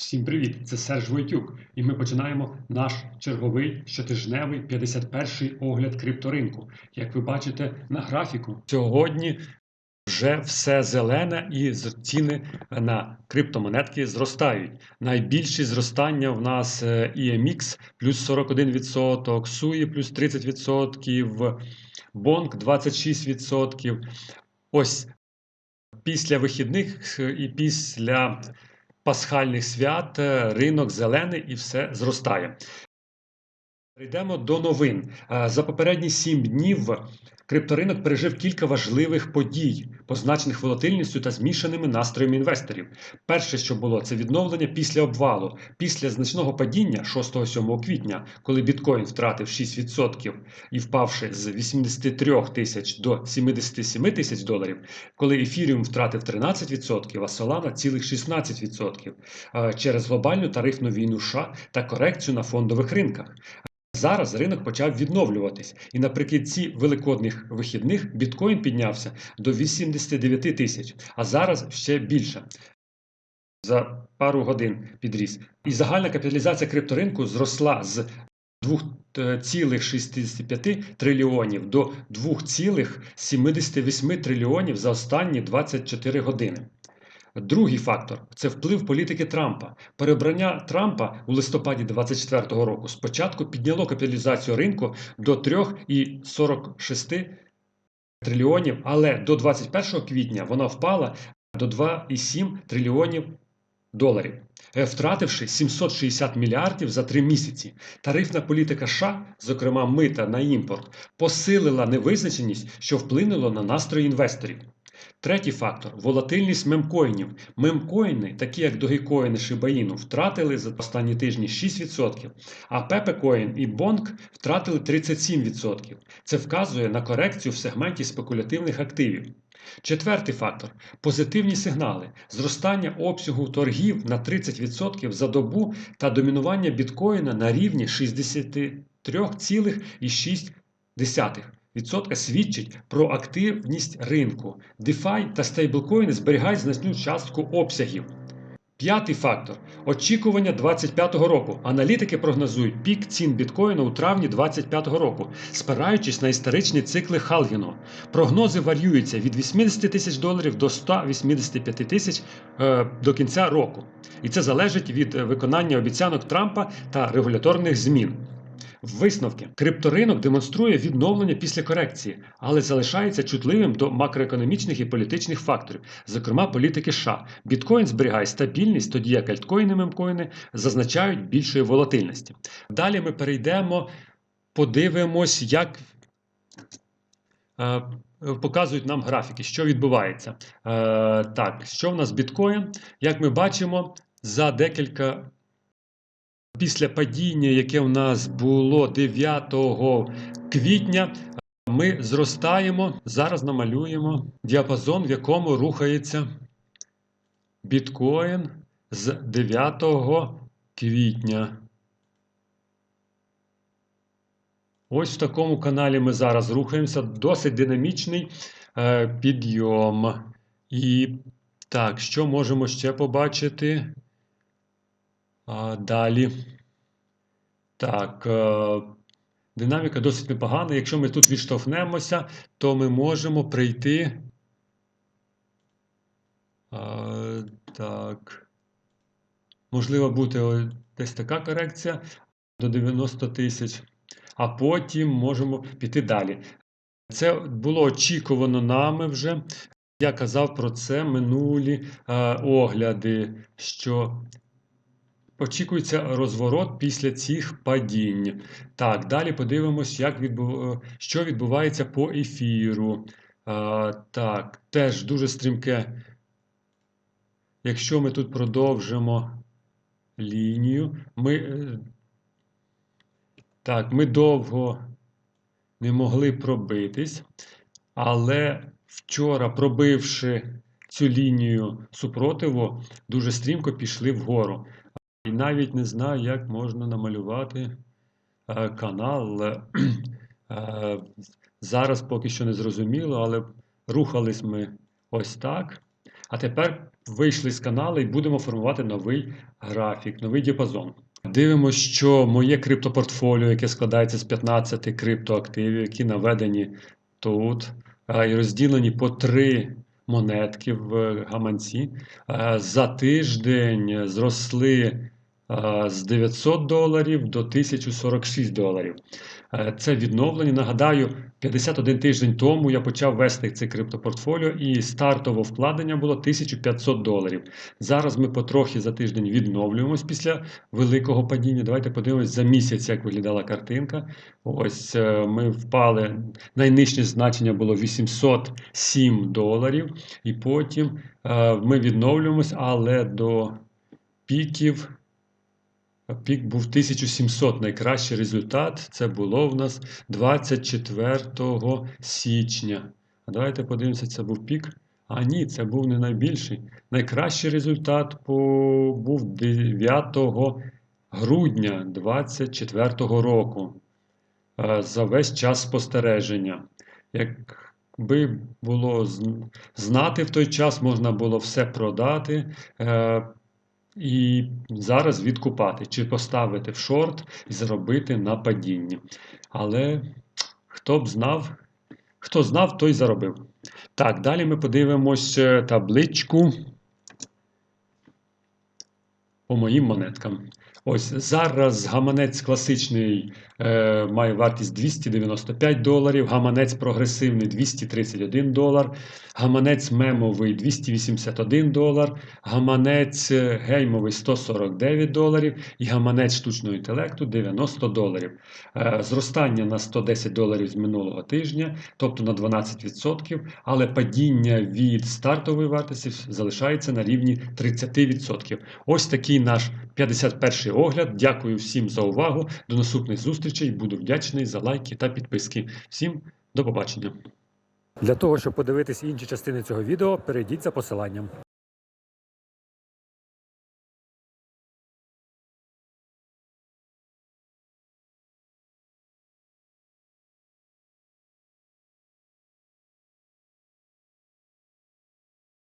Всім привіт! Це Серж Войтюк, і ми починаємо наш черговий щотижневий 51-й огляд крипторинку. Як ви бачите на графіку, сьогодні вже все зелене і ціни на криптомонетки зростають. Найбільші зростання в нас е, EMX плюс 41%, SUI плюс 30%, Bonk 26%. Ось після вихідних е, і після пасхальних свят е, ринок зелений і все зростає. Перейдемо до новин. Е, За попередні сім днів крипторинок пережив кілька важливих подій, позначених волатильністю та змішаними настроями інвесторів. Перше, що було, це відновлення після обвалу, після значного падіння 6-7 квітня, коли біткоін втратив 6% і впавши з 83 тисяч до 77 тисяч доларів, коли ефіріум втратив 13%, а Solana – цілих 16% е, через глобальну тарифну війну США та корекцію на фондових ринках. Зараз ринок почав відновлюватись, і наприкінці великодних вихідних біткоін піднявся до 89 тисяч, а зараз ще більше. За пару годин підріс. І загальна капіталізація крипторинку зросла з 2,65 трильйонів до 2,78 трильйонів за останні 24 години. Другий фактор це вплив політики Трампа. Перебрання Трампа у листопаді 2024 року спочатку підняло капіталізацію ринку до 3,46 трильйонів, але до 21 квітня вона впала до 2,7 трильйонів доларів, е, втративши 760 мільярдів за три місяці. Тарифна політика США, зокрема мита на імпорт, посилила невизначеність, що вплинуло на настрої інвесторів. Третій фактор волатильність мемкоїнів. Мемкоїни, такі як Dogecoin і Inu, втратили за останні тижні 6%, а Pepecoin і Bonk втратили 37%. Це вказує на корекцію в сегменті спекулятивних активів. Четвертий фактор позитивні сигнали, зростання обсягу торгів на 30% за добу та домінування біткоїна на рівні 63,6%. Відсотка свідчить про активність ринку. DeFi та стейблкоїни зберігають значну частку обсягів. П'ятий фактор очікування 2025 року. Аналітики прогнозують пік цін біткоїна у травні 2025 року, спираючись на історичні цикли Халгіну. Прогнози варіюються від 80 тисяч доларів до 185 тисяч е, до кінця року. І це залежить від е, виконання обіцянок Трампа та регуляторних змін. Висновки крипторинок демонструє відновлення після корекції, але залишається чутливим до макроекономічних і політичних факторів, зокрема політики США. Біткоін зберігає стабільність, тоді як альткоїни, мемкоїни зазначають більшої волатильності. Далі ми перейдемо, подивимось, як е, показують нам графіки, що відбувається. Е, так, що в нас біткоін? Як ми бачимо, за декілька після падіння, яке в нас було 9 квітня, ми зростаємо. Зараз намалюємо діапазон, в якому рухається біткоін з 9 квітня. Ось в такому каналі ми зараз рухаємося. Досить динамічний е, підйом. І так, що можемо ще побачити? Далі. Так, е, динаміка досить непогана. Якщо ми тут відштовхнемося, то ми можемо прийти. Так. Можливо, бути десь така корекція до 90 тисяч, а потім можемо піти далі. Це було очікувано нами вже. Я казав про це минулі е, огляди, що Очікується розворот після цих падінь. Так, далі подивимось, як відбув... е, що відбувається по ефіру. А, так, теж дуже стрімке. Якщо ми тут продовжимо лінію, ми. е, Так, ми довго не могли пробитись, але вчора, пробивши цю лінію супротиву, дуже стрімко пішли вгору. І навіть не знаю, як можна намалювати е, канал. Е, е, Зараз поки що не зрозуміло, але рухались ми ось так. А тепер вийшли з каналу і будемо формувати новий графік, новий діапазон. Дивимося, що моє криптопортфоліо, яке складається з 15 криптоактивів, які наведені тут і розділені по три монетки в гаманці, за тиждень зросли з 900 доларів до 1046 доларів. Е, Це відновлення. Нагадаю, 51 тиждень тому я почав вести це криптопортфоліо, і стартове вкладення було 1500 доларів. Зараз ми потрохи за тиждень відновлюємось після великого падіння. Давайте подивимось за місяць, як виглядала картинка. Ось е, ми впали. Найнижче значення було 807 доларів, і потім е, ми відновлюємось, але до піків. Пік був 1700. Найкращий результат це було в нас 24 січня. А давайте подивимося, це був пік. А ні, це був не найбільший. Найкращий результат був 9 грудня 24 року. е, За весь час спостереження. Якби було зн- знати в той час, можна було все продати. І зараз відкупати, чи поставити в шорт і заробити на падінні. Але хто б знав, хто знав, той заробив. Так, далі ми подивимось е, табличку по моїм монеткам. Ось зараз гаманець класичний е, має вартість 295 доларів, гаманець прогресивний 231 долар, гаманець мемовий 281 долар, гаманець е, геймовий 149 доларів і гаманець штучного інтелекту 90 доларів. Е, зростання на 110 доларів з минулого тижня, тобто на 12%, але падіння від стартової вартості залишається на рівні 30%. Ось такий наш 51 огляд. Дякую всім за увагу. До наступних зустрічей. Буду вдячний за лайки та підписки. Всім до побачення. Для того, щоб подивитись інші частини цього відео, перейдіть за посиланням.